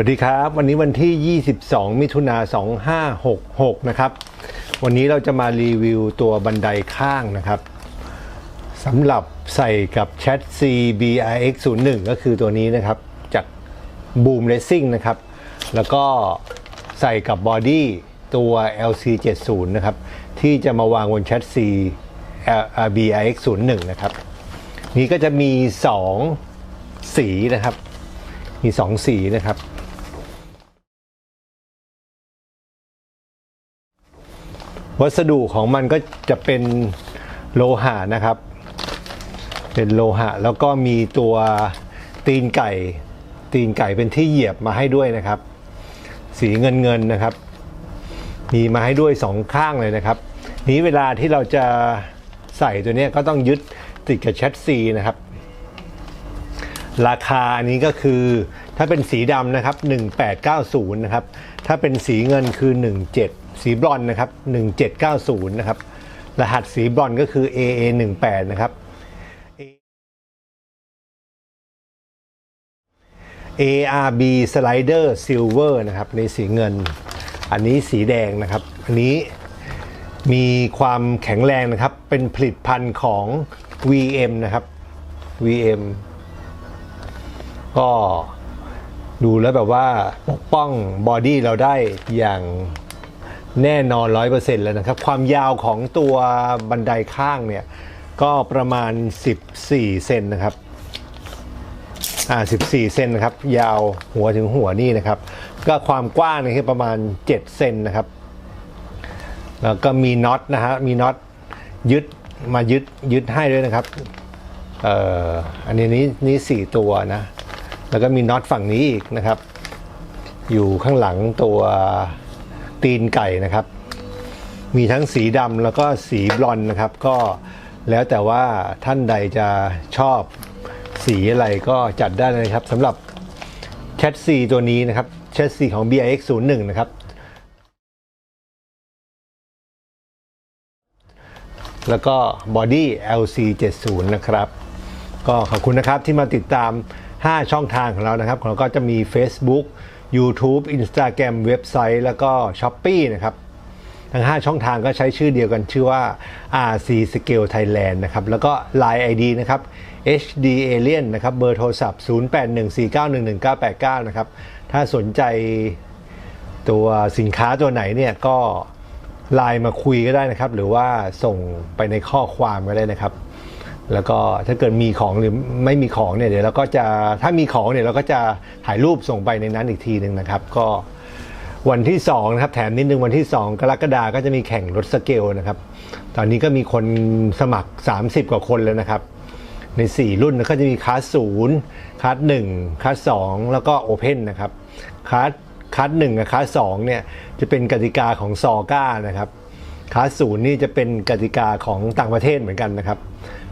วัสดีครับ วันนี้วันที่ 22 มิถุนา2566 นะครับ วันนี้เราจะมารีวิวตัวบันไดข้างนะครับสำหรับใส่กับ Chat C BRX 01ก็คือตัวนี้นะครับ จาก Boom Racing นะครับ แล้วก็ใส่กับบอดี้ตัว LC 70นะครับ ที่จะมาวางบน Chat C BRX 01นะครับ นี่ก็จะมี 2 สีนะครับ มี 2 สีนะครับ วัสดุของมันก็จะเป็นโลหะนะครับ เป็นโลหะ แล้วก็มีตัวตีนไก่ ตีนไก่เป็นที่เหยียบมาให้ด้วยนะครับ สีเงินเงินๆนะครับ มีมาให้ด้วยสองข้างเลยนะครับ นี้เวลาที่เราจะใส่ตัวนี้ก็ต้องยึดติดกับแชทซีนะครับ ราคาอันนี้ก็คือถ้าเป็นสีดำนะครับ 1890 นะครับ ถ้าเป็นสีเงินคือ 17 สีบรอนนะครับ 1790 นะครับ รหัสสีบรอนก็คือ AA18 นะครับ ARB Slider Silver นะครับ ในสีเงิน อันนี้สีแดงนะครับ อันนี้มีความแข็งแรงนะครับ เป็นผลิตภัณฑ์ของ VM นะครับ VM ก็ดูแล้วแบบว่าปกป้องบอดี้เราได้อย่าง แน่นอน 100%แล้วนะครับ ความยาวของตัวบันไดข้างเนี่ย ก็ประมาณ 14 เซนนะครับอ่า14 เซนนะครับ ยาวหัวถึงหัวนี่นะครับ ก็ความกว้างนี่คือประมาณ 7 เซนนะครับ แล้วก็มีน็อตนะฮะมีน็อตยึดมายึดยึดให้ด้วยนะครับเอ่ออันนี้นี่นี่สี่ตัวนะ แล้วก็มีน็อตฝั่งนี้อีกนะครับ อยู่ข้างหลังตัว ตีนไก่นะครับ มีทั้งสีดำแล้วก็สีบลอนด์นะครับ ก็แล้วแต่ว่าท่านใดจะชอบสีอะไรก็จัดได้เลยครับสำหรับแชทซีตัวนี้นะครับแชทซีของ BIX 01นะครับ แล้วก็บอดี้ LC 70นะครับ ก็ขอบคุณนะครับที่มาติดตาม 5 ช่องทางของเรานะครับ ของเราก็จะมี Facebook YouTube Instagram เว็บไซต์ แล้วก็ s h o p e e นะครับ ทั้ง 5 ช่องทางก็ใช้ชื่อเดียวกันชื่อว่า RC Scale Thailand นะครับ แล้วก็ Line ID นะครับ HD Alien นะครับ เบอร์โทรศัพท์ 0814911989 นะครับ ถ้าสนใจตัวสินค้าตัวไหนเนี่ยก็ไลน์มาคุยก็ได้นะครับ หรือว่าส่งไปในข้อความก็ได้นะครับ แล้วก็ถ้าเกิดมีของหรือไม่มีของเนี่ยเดี๋ยวเราก็จะถ้ามีของเนี่ยเราก็จะถ่ายรูปส่งไปในนั้นอีกทีหนึ่งนะครับ ก็วันที่2นะครับแถมนิดนึงวันที่ 2 กรกฎาก็จะมีแข่งรถสเกลนะครับ ตอนนี้ก็มีคนสมัคร 30 กว่าคนแล้วนะครับ ใน 4 รุ่นก็จะมีคลาสศูนย์คลาสหนึ่งคลาสสองแล้วก็โอเพนนะครับคลาสคลาสหนึ่งกับคลาสสองเนี่ยจะเป็นกติกาของซอก้านะครับคลาสศูนย์นี่จะเป็นกติกาของต่างประเทศเหมือนกันนะครับ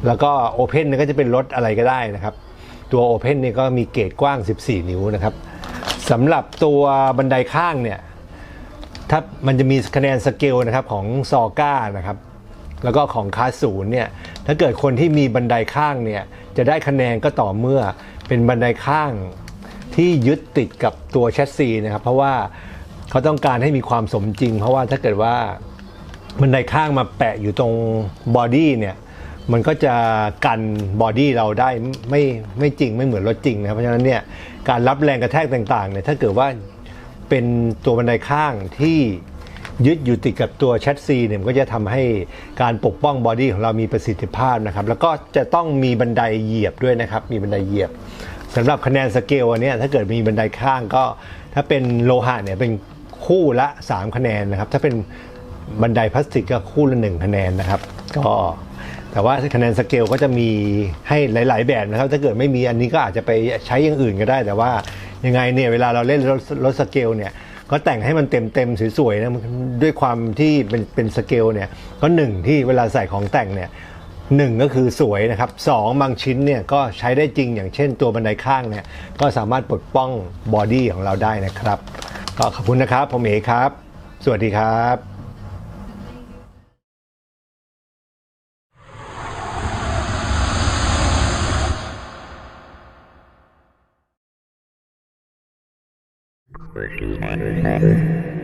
แล้วก็โอเพนก็จะเป็นรถอะไรก็ได้นะครับ ตัวโอเพนนี่ก็มีเกรดกว้าง 14 นิ้วนะครับสำหรับตัวบันไดข้างเนี่ยถ้ามันจะมีคะแนนสเกลนะครับของซอก้านะครับแล้วก็ของคาสูนเนี่ยถ้าเกิดคนที่มีบันไดข้างเนี่ยจะได้คะแนนก็ต่อเมื่อเป็นบันไดข้างที่ยึดติดกับตัวแชสซีนะครับ เพราะว่าเขาต้องการให้มีความสมจริง เพราะว่าถ้าเกิดว่าบันไดข้างมาแปะอยู่ตรงบอดี้เนี่ย มันก็จะกันบอดี้เราได้ไม่ไม่จริงไม่เหมือนรถจริงนะครับเพราะฉะนั้นเนี่ยการรับแรงกระแทกต่างๆเนี่ยถ้าเกิดว่าเป็นตัวบันไดข้างที่ยึดอยู่ติดกับตัวแชทซีเนี่ยมันก็จะทำให้การปกป้องบอดี้ของเรามีประสิทธิภาพนะครับแล้วก็จะต้องมีบันไดเหยียบด้วยนะครับ มีบันไดเหยียบสำหรับคะแนนสเกลอันเนี้ยถ้าเกิดมีบันไดข้างก็ ถ้าเป็นโลหะเนี่ยเป็นคู่ละ 3 คะแนนนะครับ ถ้าเป็นบันไดพลาสติกก็คู่ละ 1 คะแนนนะครับ ก็ แต่ว่าคะแนนสเกลก็จะมีให้หลาย ๆ แบบนะครับ ถ้าเกิดไม่มีอันนี้ก็อาจจะไปใช้อย่างอื่นก็ได้ แต่ว่ายังไงเนี่ยเวลาเราเล่นรถรถสเกลเนี่ยก็แต่งให้มันเต็มเต็มๆสวยๆนะด้วยความที่เป็นเป็นสเกลเนี่ยก็หนึ่งที่เวลาใส่ของแต่งเนี่ยหนึ่งก็คือสวยนะครับสองบางชิ้นเนี่ยก็ใช้ได้จริงอย่างเช่นตัวบันไดข้างเนี่ยก็สามารถปลดป้องบอดี้ของเราได้นะครับ ก็ขอบคุณนะครับ ผมเอครับ สวัสดีครับ Working on her letter.